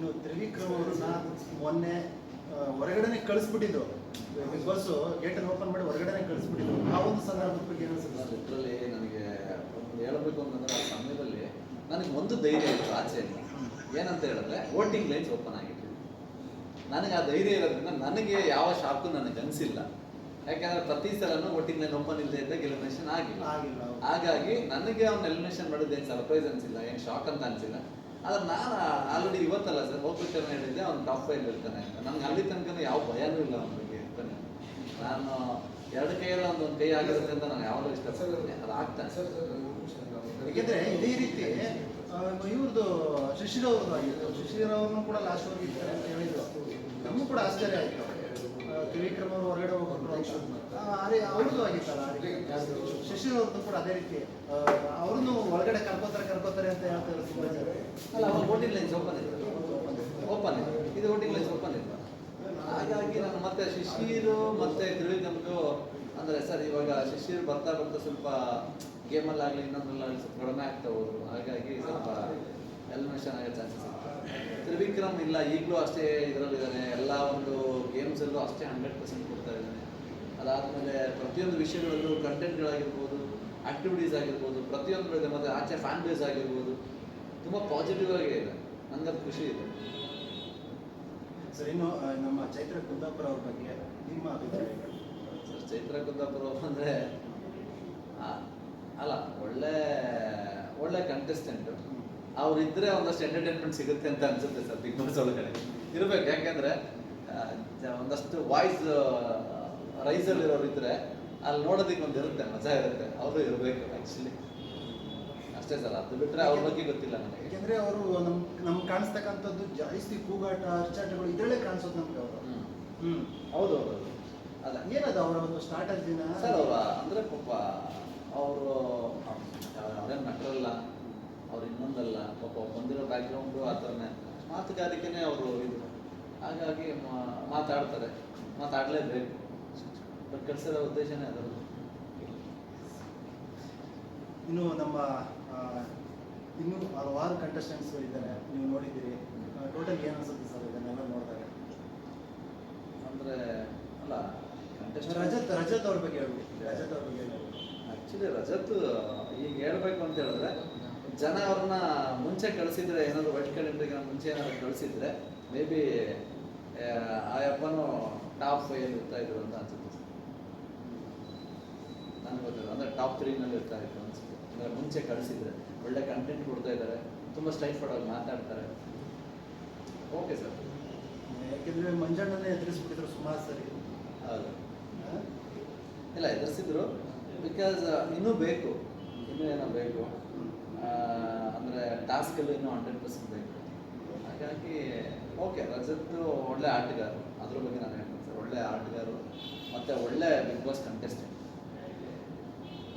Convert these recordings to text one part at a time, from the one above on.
ಇನ್ನು ತ್ರಿವಿಕ್ರಮ್ ಅವ್ರನ್ನ ಮೊನ್ನೆ ಹೊರಗಡೆನೆ ಕಳಿಸ್ಬಿಟ್ಟಿದ್ರು. ಬಿಗ್ ಬಾಸ್ ಅನ್ನು ಓಪನ್ ಮಾಡಿ ಹೊರಗಡೆನೆ ಕಳಿಸ್ಬಿಟ್ಟಿದ್ರು. ಆ ಒಂದು ಸಂದರ್ಭದ ಬಗ್ಗೆ ಏನು ಅನ್ಸುತ್ತೆ? ಲಿಟ್ರಲಿ ನನಗೆ ಒಂದು ಹೇಳಬೇಕು ಅಂತಂದ್ರೆ ಆ ಸಮಯದಲ್ಲಿ ನನಗೆ ಒಂದು ಧೈರ್ಯ ಇತ್ತು ಆಚೆಯಲ್ಲಿ. ಏನಂತ ಹೇಳಿದ್ರೆ ವೋಟಿಂಗ್ ಲೈನ್ಸ್ ಓಪನ್ ಆಗಿತ್ತು. ನನಗೆ ಆ ಧೈರ್ಯ ಇರೋದ್ರಿಂದ ನನಗೆ ಯಾವ ಶಾಕು ನನಗೆ ಅನಿಸಿಲ್ಲ. ಯಾಕಂದ್ರೆ ಪ್ರತಿ ಸಲನೂ ವೋಟಿಂಗ್ ಲೈನ್ ಓಪನ್ ಇಲ್ಲದೆ ಇದ್ದಾಗ ಎಲಿಮಿನೇಷನ್ ಆಗಿಲ್ಲ. ಆಗಿಲ್ಲ ಹಾಗಾಗಿ ನನಗೆ ಅವ್ನ ಎಲಿಮಿನೇಷನ್ ಮಾಡೋದು ಏನು ಸರ್ಪ್ರೈಸ್ ಅನ್ಸಿಲ್ಲ ಏನು ಶಾಕ್ ಅಂತ ಅನ್ಸಿಲ್ಲ. ಆದ್ರೆ ನಾನು ಆಲ್ರೆಡಿ ಇವತ್ತಲ್ಲ ಸರ್ ಹೋಗ್ಬೇಕಾದ್ರೆ ಹೇಳಿದ್ದೆ ಅವ್ನು ಟಾಪ್ ಫೈವ್ ಇರ್ತಾನೆ ಅಂತ. ನನಗೆ ಅಲ್ಲಿ ತನಕ ಯಾವ ಭಯನೂ ಇಲ್ಲ ಅವನ ಬಗ್ಗೆ ಇರ್ತಾನೆ ನಾನು ಎರಡು ಕೈಯಲ್ಲಿ ಒಂದು ಒಂದು ಕೈ ಆಗಿರುತ್ತೆ ಅಂತ ನಾನು ಯಾವಾಗಲೂ ಇಷ್ಟಪಡ್ತೀನಿ ಅದು ಆಗ್ತಾನೆ. ಯಾಕೆಂದ್ರೆ ಇದೇ ರೀತಿ ಇವ್ರದ್ದು ಶಿಶಿರ್ ಅವ್ರದ್ದು ಆಗಿತ್ತು. ಶಿಶಿರ್ ಅವ್ರನ್ನು ಕೂಡ ಲಾಸ್ಟ್ ಹೋಗಿದ್ದಾರೆ ಅಂತ ಹೇಳಿದ್ರು. ನಮಗೂ ಕೂಡ ಆಶ್ಚರ್ಯ ಆಯ್ತು. ತ್ರಿವಿಕ್ರಮ್ ಅವರು ಹೊರಗಡೆ ಆ, ಅದೇ ಅವ್ರದ್ದು ಆಗಿತ್ತಲ್ಲ. ಶಿಶಿರ್ ಅವ್ರದ್ದು ಕೂಡ ಅದೇ ರೀತಿ ಅವ್ರನ್ನು ಒಳಗಡೆ ಕರ್ಕೋತಾರೆ ಕರ್ಕೋತಾರೆ ಅಂತ ಹೇಳ್ತಾರೆ ತುಂಬಾ ಜನ ಅಲ್ಲ ಅವಾಗ ವೋಟಿಂಗ್ ಲೈನ್ಸ್ ಓಪನ್ ಇದೆ ಓಪನ್ ಇದೆ ವೋಟಿಂಗ್ ಲೈನ್ಸ್ ಓಪನ್ ಇದೆ ಹಾಗಾಗಿ ನಾನು ಮತ್ತೆ ಶಿಶಿರು ಮತ್ತೆ ತ್ರಿವಿಕ್ರಮ್ಗೂ ಅಂದ್ರೆ ಸರ್ ಇವಾಗ ಶಿಶಿರ್ ಬರ್ತಾ ಬರ್ತಾ ಸ್ವಲ್ಪ ಗೇಮಲ್ಲಾಗಲಿ ಇನ್ನೊಂದ್ರಲ್ಲಾಗಲಿ ಸ್ವಲ್ಪ ಕಡಿಮೆ ಆಗ್ತಾ ಹೋದ್ರು ಹಾಗಾಗಿ ಸ್ವಲ್ಪ ಎಲಿಮಿನೇಷನ್ ಆಗೋ ಚಾನ್ಸಸ್ ತ್ರಿವಿಕ್ರಮ್ ಇಲ್ಲ ಈಗಲೂ ಅಷ್ಟೇ ಇದರಲ್ಲಿದ್ದಾನೆ ಎಲ್ಲ ಒಂದು ಗೇಮ್ಸಲ್ಲೂ ಅಷ್ಟೇ ಹಂಡ್ರೆಡ್ ಪರ್ಸೆಂಟ್ ಕೊಡ್ತಾ ಇದ್ದಾನೆ ಅದಾದಮೇಲೆ ಪ್ರತಿಯೊಂದು ವಿಷಯಗಳಲ್ಲೂ ಕಂಟೆಂಟ್ಗಳಾಗಿರ್ಬೋದು ಆಕ್ಟಿವಿಟೀಸ್ ಆಗಿರ್ಬೋದು ಪ್ರತಿಯೊಂದು ಮತ್ತೆ ಮತ್ತು ಆಚೆ ಫ್ಯಾನ್ ಬೇಸ್ ಆಗಿರ್ಬೋದು ತುಂಬ ಪಾಸಿಟಿವ್ ಆಗಿ ಇದೆ. ನನಗೆ ಖುಷಿ ಇದೆ. ಸರ್ ಇನ್ನು ನಮ್ಮ ಚೈತ್ರ ಕುಂದಾಪುರ ಅವ್ರ ಬಗ್ಗೆ ನಿಮ್ಮ ಅಭಿಪ್ರಾಯಗಳು? ಸರ್ ಚೈತ್ರ ಕುಂದಾಪುರ ಅಂದರೆ ಅಲ್ಲ ಒಳ್ಳೆ ಒಳ್ಳೆ ಕಂಟೆಸ್ಟೆಂಟ್ ಅವ್ರಿದ್ರೆ ಒಂದಷ್ಟು ಎಂಟರ್ಟೈನ್ಮೆಂಟ್ ಸಿಗುತ್ತೆ ಅಂತ ಅನ್ಸುತ್ತೆ ಸರ್ ಬಿಗ್ ಬಾಸ್ ಒಳಗಡೆ ಇರ್ಬೇಕು ಯಾಕೆಂದ್ರೆ ಒಂದಷ್ಟು ವಾಯ್ಸ್ ರೈಸಲ್ಲಿ ಇರೋರು ಇದ್ರೆ ಅಲ್ಲಿ ನೋಡೋದಕ್ಕೆ ಒಂದು ಇರುತ್ತೆ ಮಜಾ ಇರುತ್ತೆ. ಅವರು ಇರಬೇಕು ಆ್ಯಕ್ಚುಲಿ ಅಷ್ಟೇ ಸರ್ ಅದು ಬಿಟ್ಟರೆ ಅವ್ರ ಬಗ್ಗೆ ಗೊತ್ತಿಲ್ಲ ನನಗೆ. ಯಾಕೆಂದ್ರೆ ಅವರು ನಮ್ ನಮ್ಗೆ ಕಾಣಿಸ್ತಕ್ಕಂಥದ್ದು ಜಾಸ್ತಿ ಕೂಗಾಟ ಅರ್ಚಾಟಗಳು ಇದರಲ್ಲೇ ಕಾಣಿಸೋದು ನಮ್ಗೆ ಅವರು. ಹ್ಮ್. ಹೌದು ಹೌದು. ಅಲ್ಲ. ಏನದು ಅವರ ಒಂದು ಸ್ಟ್ರಾಟಜಿನ? ಸರ್ ಅವರ ಅಂದರೆ ಪಾಪ ಅವರು ಅವ್ರೇನು ನಟರಲ್ಲ ಅವ್ರು ಇನ್ನೊಂದಲ್ಲ ಪಾಪ ಬಂದಿರೋ ಬ್ಯಾಕ್ಗ್ರೌಂಡು ಆ ಥರನೇ. ಮಾತುಗಾರಿಕೆನೇ ಅವರು ಇದು. ಹಾಗಾಗಿ ಮಾತಾಡ್ತಾರೆ. ಮಾತಾಡಲೇಬೇಕು. ಬಟ್ ಕಳಿಸಿರೋ ಉದ್ದೇಶನೇ ಅದರದ್ದು ಇನ್ನು ನಮ್ಮ ಇನ್ನು ಹಲವಾರು ಕಂಟೆಸ್ಟೆಂಟ್ಸ್ ಇದ್ದಾರೆ ನೀವು ನೋಡಿದ್ದೀರಿ. ಟೋಟಲ್ ಏನು ಅನ್ಸುತ್ತೆ ಸರ್ ಇದನ್ನೆಲ್ಲ ನೋಡಿದಾಗ? ಅಂದರೆ ಅಲ್ಲ ಕಂಟೆಸ್ಟ್ ರಜತ್ ರಜತ್ ಅವ್ರ ಬಗ್ಗೆ ಹೇಳ್ಬೇಕು ರಜತ್ ಅವ್ರ ಬಗ್ಗೆ ಆ್ಯಕ್ಚುಲಿ ಆಕ್ಚುಲಿ ರಜತ್ ಈಗ ಹೇಳ್ಬೇಕು ಅಂತ ಹೇಳಿದ್ರೆ ಜನ ಅವ್ರನ್ನ ಮುಂಚೆ ಕಳಿಸಿದ್ರೆ ಏನಾದ್ರು ವೈಟ್ ಕಾರ್ಡ್ ಎಂಟ್ರಿಗೆ ಮುಂಚೆ ಏನಾದ್ರು ಕಳಿಸಿದ್ರೆ ಮೇ ಬಿ ಆ ಹಬ್ಬನೂ ಟಾಪ್ ಫೈವ್ ಇರ್ತಾ ಇದ್ರು ಅಂತ ಅನ್ಸುತ್ತೆ ನನಗೆ ಗೊತ್ತಿಲ್ಲ ಅಂದ್ರೆ ಟಾಪ್ ತ್ರೀನಲ್ಲಿ ಇರ್ತಾ ಇತ್ತು ಅನ್ಸುತ್ತೆ. ಅಂದರೆ ಮುಂಚೆ ಕಳಿಸಿದ್ರೆ ಒಳ್ಳೆ ಕಂಟೆಂಟ್ ಕೊಡ್ತಾ ಇದ್ದಾರೆ ತುಂಬ ಸ್ಟ್ರೈಟ್ ಫಾರ್ಡಾಗಿ ಮಾತಾಡ್ತಾರೆ. ಓಕೆ ಸರ್ ಯಾಕೆಂದ್ರೆ ಮಂಜಣ್ಣನೇ ಎದುರಿಸ್ಬಿಟ್ಟಿದ್ರು ಸುಮಾರು ಸರಿ. ಹೌದು? ಇಲ್ಲ ಎದುರಿಸಿದ್ರು. ಬಿಕಾಸ್ ಇನ್ನೂ ಬೇಕು. ಇನ್ನೂ ಏನೋ ಬೇಕು. ಅಂದರೆ ಟಾಸ್ಕಲ್ಲಿ ಇನ್ನೂ ಹಂಡ್ರೆಡ್ ಪರ್ಸೆಂಟ್ ಬೇಕು. ಹಾಗಾಗಿ ಓಕೆ ರಜತ್ ಒಳ್ಳೆ ಆಟಗಾರ ಅದ್ರ ಬಗ್ಗೆ ನಾನು ಹೇಳ್ತೀನಿ ಸರ್ ಒಳ್ಳೆ ಆಟಗಾರರು ಮತ್ತು ಒಳ್ಳೆ ಬಿಗ್ ಬಾಸ್ ಕಂಟೆಸ್ಟೆಂಟ್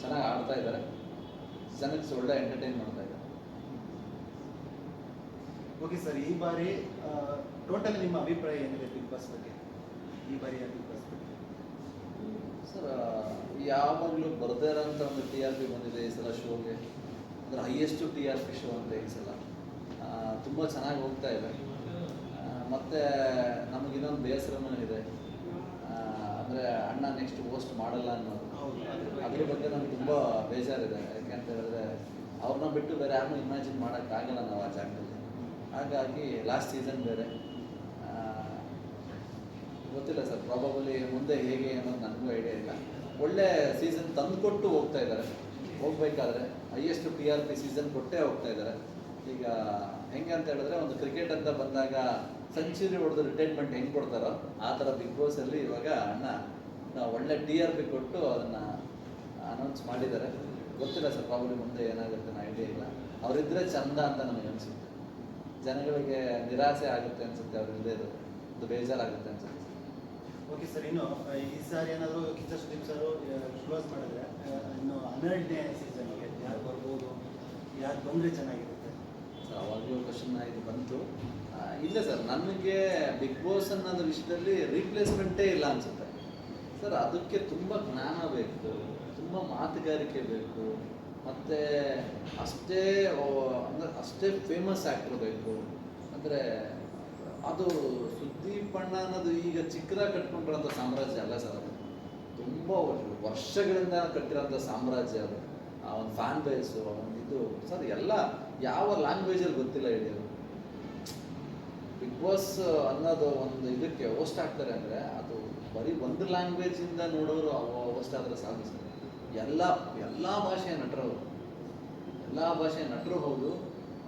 ಚೆನ್ನಾಗಿ ಆಡ್ತಾ ಇದ್ದಾರೆ ಜನಕ್ಕೆ ಒಳ್ಳೆ ಎಂಟರ್ಟೈನ್ ಮಾಡ್ತಾ ಇದ್ದಾರೆ ಓಕೆ ಸರ್ ಈ ಬಾರಿ ಟೋಟಲ್ ನಿಮ್ಮ ಅಭಿಪ್ರಾಯ ಏನಿದೆ ಬಿಗ್ ಬಾಸ್ ಬಗ್ಗೆ? ಈ ಬಾರಿಯ ಬಿಗ್ ಬಾಸ್ ಬಗ್ಗೆ? ಸರ್ ಯಾವಾಗಲೂ ಬರದೇ ಇರೋಂಥ ಒಂದು ಟಿ ಆರ್ ಪಿ ಬಂದಿದೆ ಈ ಸಲ ಶೋಗೆ. ಅಂದರೆ highest T R P show ಅಂತ ಈ ಸಲ. ತುಂಬ ಚೆನ್ನಾಗಿ ಹೋಗ್ತಾ ಇದೆ. ಮತ್ತೆ ನಮಗೆ ಇನ್ನೊಂದು ಬೇಸರನೂ ಇದೆ. ಅಂದರೆ ಅಣ್ಣ ನೆಕ್ಸ್ಟ್ ಹೋಸ್ಟ್ ಮಾಡಲ್ಲ ಅನ್ನೋದು. ಅದ್ರ ಬಗ್ಗೆ ನಮ್ಗೆ ತುಂಬ ಬೇಜಾರಿದೆ. ಯಾಕೆಂತ ಹೇಳಿದ್ರೆ ಅವ್ರನ್ನ ಬಿಟ್ಟು ಬೇರೆ ಯಾರನ್ನೂ ಇಮ್ಯಾಜಿನ್ ಮಾಡೋಕ್ಕಾಗಲ್ಲ ನಾವು ಆ ಜಾಗದಲ್ಲಿ. ಹಾಗಾಗಿ ಲಾಸ್ಟ್ ಸೀಸನ್ ಬೇರೆ. ಗೊತ್ತಿಲ್ಲ ಸರ್ ಪ್ರಾಬಬಲಿ ಮುಂದೆ ಹೇಗೆ ಅನ್ನೋದು ನನಗೂ ಐಡಿಯಾ ಇಲ್ಲ. ಒಳ್ಳೆ ಸೀಸನ್ ತಂದುಕೊಟ್ಟು ಹೋಗ್ತಾ ಇದ್ದಾರೆ. ಹೋಗ್ಬೇಕಾದ್ರೆ highest T R P season ಕೊಟ್ಟೇ ಹೋಗ್ತಾ ಇದ್ದಾರೆ. ಈಗ ಹೆಂಗೆ ಅಂತ ಹೇಳಿದ್ರೆ ಒಂದು ಕ್ರಿಕೆಟ್ ಅಂತ ಬಂದಾಗ ಸೆಂಚುರಿ ಹೊಡೆದು ರಿಟೈರ್ಮೆಂಟ್ ಹೆಂಗೆ ಕೊಡ್ತಾರೋ ಆ ಥರ ಬಿಗ್ ಬಾಸಲ್ಲಿ ಇವಾಗ ಅಣ್ಣ ನಾವು ಒಳ್ಳೆ ಟಿ ಆರ್ ಪಿ ಕೊಟ್ಟು ಅದನ್ನು ಅನೌನ್ಸ್ ಮಾಡಿದ್ದಾರೆ. ಗೊತ್ತಿಲ್ಲ ಸರ್ ಪ್ರಾಬ್ಲಮ್ ಮುಂದೆ ಏನಾಗುತ್ತೆ ಅನ್ನೋ ಐಡಿಯಾ ಇಲ್ಲ. ಅವರಿದ್ದರೆ ಚಂದ ಅಂತ ನನಗೆ ಅನಿಸುತ್ತೆ. ಜನಗಳಿಗೆ ನಿರಾಸೆ ಆಗುತ್ತೆ ಅನಿಸುತ್ತೆ ಅವ್ರು ಇಲ್ಲದೆ ಇರೋದು ಒಂದು ಬೇಜಾರಾಗುತ್ತೆ ಅನಿಸುತ್ತೆ. ಓಕೆ ಸರ್ ಇನ್ನು ಈ ಸಾರಿ ಏನಾದರೂ ಕಿಚ್ಚ ಸುದೀಪ್ ಸರ್ ಕ್ಲೋಸ್ ಮಾಡಿದ್ರೆ ಇನ್ನು ಹನ್ನೆರಡನೇ ಸೀಸನ್ಗೆ ಯಾರು ಬರ್ಬೋದು ಯಾರು ಬಂದರೆ ಚೆನ್ನಾಗಿರುತ್ತೆ? ಸರ್ ಅವಾಗಲೂ ಕ್ವಶನ್ ಇದು ಬಂತು. ಇಲ್ಲ ಸರ್, ನನಗೆ ಬಿಗ್ ಬಾಸ್ ಅನ್ನೋದ್ರ ವಿಷಯದಲ್ಲಿ ರೀಪ್ಲೇಸ್ಮೆಂಟೇ ಇಲ್ಲ ಅನ್ಸುತ್ತೆ. ಸರ್, ಅದಕ್ಕೆ ತುಂಬ ಜ್ಞಾನ ಬೇಕು, ತುಂಬ ಮಾತುಗಾರಿಕೆ ಬೇಕು, ಮತ್ತು ಅಷ್ಟೇ ಅಂದರೆ ಅಷ್ಟೇ ಫೇಮಸ್ ಬೇಕು. ಅಂದರೆ ಅದು ಸುದೀಪಣ್ಣ ಅನ್ನೋದು ಈಗ ಚಿಕ್ಕದಾಗಿ ಕಟ್ಕೊಂಡಿರೋಂಥ ಸಾಮ್ರಾಜ್ಯ ಅಲ್ಲ ಸರ್ ಅದು. ತುಂಬ ವರ್ಷಗಳಿಂದ ಕಟ್ಟಿರೋಂಥ ಸಾಮ್ರಾಜ್ಯ ಅದು. ಆ ಒಂದು ಫ್ಯಾನ್ ಬೇಸು ಒಂದು ಇದು. ಸರ್, ಎಲ್ಲ ಯಾವ ಲ್ಯಾಂಗ್ವೇಜಲ್ಲಿ ಗೊತ್ತಿಲ್ಲ ಹೇಳಿ ಬಿಗ್ ಬಾಸ್ ಅನ್ನೋದು ಒಂದು ಇದಕ್ಕೆ ಹೋಸ್ಟ್ ಆಗ್ತಾರೆ ಅಂದರೆ ಅದು ಬರೀ ಒಂದು ಲ್ಯಾಂಗ್ವೇಜಿಂದ ನೋಡೋರು ಹೋಸ್ಟ್ ಆದರೆ ಸಾಕು ಎಲ್ಲ ಎಲ್ಲ ಭಾಷೆಯ ನಟರು ಅವರು. ಎಲ್ಲ ಭಾಷೆಯ ನಟರು ಹೌದು.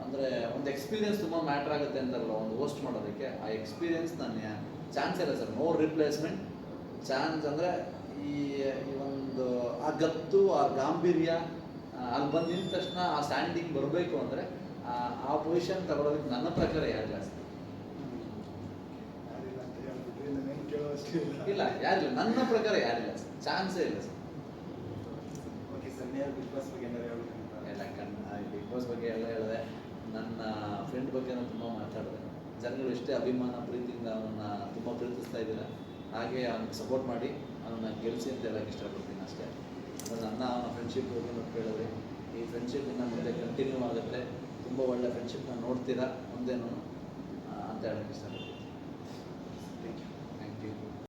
ಅಂದರೆ ಒಂದು ಎಕ್ಸ್ಪೀರಿಯನ್ಸ್ ತುಂಬ ಮ್ಯಾಟ್ರ್ ಆಗುತ್ತೆ ಅಂತಾರಲ್ಲ, ಒಂದು ಹೋಸ್ಟ್ ಮಾಡೋದಕ್ಕೆ. ಆ ಎಕ್ಸ್ಪೀರಿಯನ್ಸ್ ನನ್ನ ಚಾನ್ಸ್ ಇಲ್ಲ ಸರ್. ನೋ ರಿಪ್ಲೇಸ್ಮೆಂಟ್ ಚಾನ್ಸ್ ಅಂದರೆ ಈ ಒಂದು, ಆ ಗತ್ತು, ಆ ಗಾಂಭೀರ್ಯ ಅಲ್ಲಿ ಬಂದ ನಿಂತ ತಕ್ಷಣ ಆ ಸ್ಟ್ಯಾಂಡಿಂಗ್ ಬರಬೇಕು ಅಂದರೆ, ಆ ಪೊಸಿಷನ್ ತಗೊಳ್ಳೋದಕ್ಕೆ ನನ್ನ ಪ್ರಕಾರ ಯಾರು ಜಾಸ್ತಿ ಯಾರಿಲ್ಲ ಅಂತ ಹೇಳ್ಬಿಟ್ರೆ ನಾನೇನು ಕೇಳೋವಷ್ಟು ಇಲ್ಲ ಯಾರಿಲ್ಲ. ನನ್ನ ಪ್ರಕಾರ ಯಾರಿಲ್ಲ. ಚಾನ್ಸೇ ಇಲ್ಲ. ಸರ್ ಬಿಗ್ ಬಾಸ್ ಬಗ್ಗೆ ಎಲ್ಲ ಕಣ್ಣ ಬಿಗ್ ಬಾಸ್ ಬಗ್ಗೆ ಎಲ್ಲ ಹೇಳಿದೆ ನನ್ನ ಫ್ರೆಂಡ್ ಬಗ್ಗೆ ತುಂಬ ಮಾತಾಡಿದೆ. ಜನಗಳು ಎಷ್ಟೇ ಅಭಿಮಾನ ಪ್ರೀತಿಯಿಂದ ಅವನ್ನ ತುಂಬ ಪ್ರೀತಿಸ್ತಾ ಇದ್ದೀರ ಹಾಗೆ ಅವ್ನಿಗೆ ಸಪೋರ್ಟ್ ಮಾಡಿ ಅವನ್ನ ಗೆಲ್ಲಿಸಿ ಅಂತ ಹೇಳಕ್ಕೆ ಇಷ್ಟಪಡ್ತೀನಿ ಅಷ್ಟೇ. ಅದು ನನ್ನ ಅವನ ಫ್ರೆಂಡ್ಶಿಪ್ ಬಗ್ಗೆ ಕೇಳಿದ್ರೆ ಈ ಫ್ರೆಂಡ್ಶಿಪ್ ಇನ್ನು ಮುಂದೆ ಕಂಟಿನ್ಯೂ ಆಗುತ್ತೆ. ತುಂಬ ಒಳ್ಳೆ ಫ್ರೆಂಡ್ಶಿಪ್ನ ನೋಡ್ತೀರಾ ಮುಂದೇನು ಅಂತ ಹೇಳಕ್ಕೆ ಇಷ್ಟಪಡ್ತೀನಿ.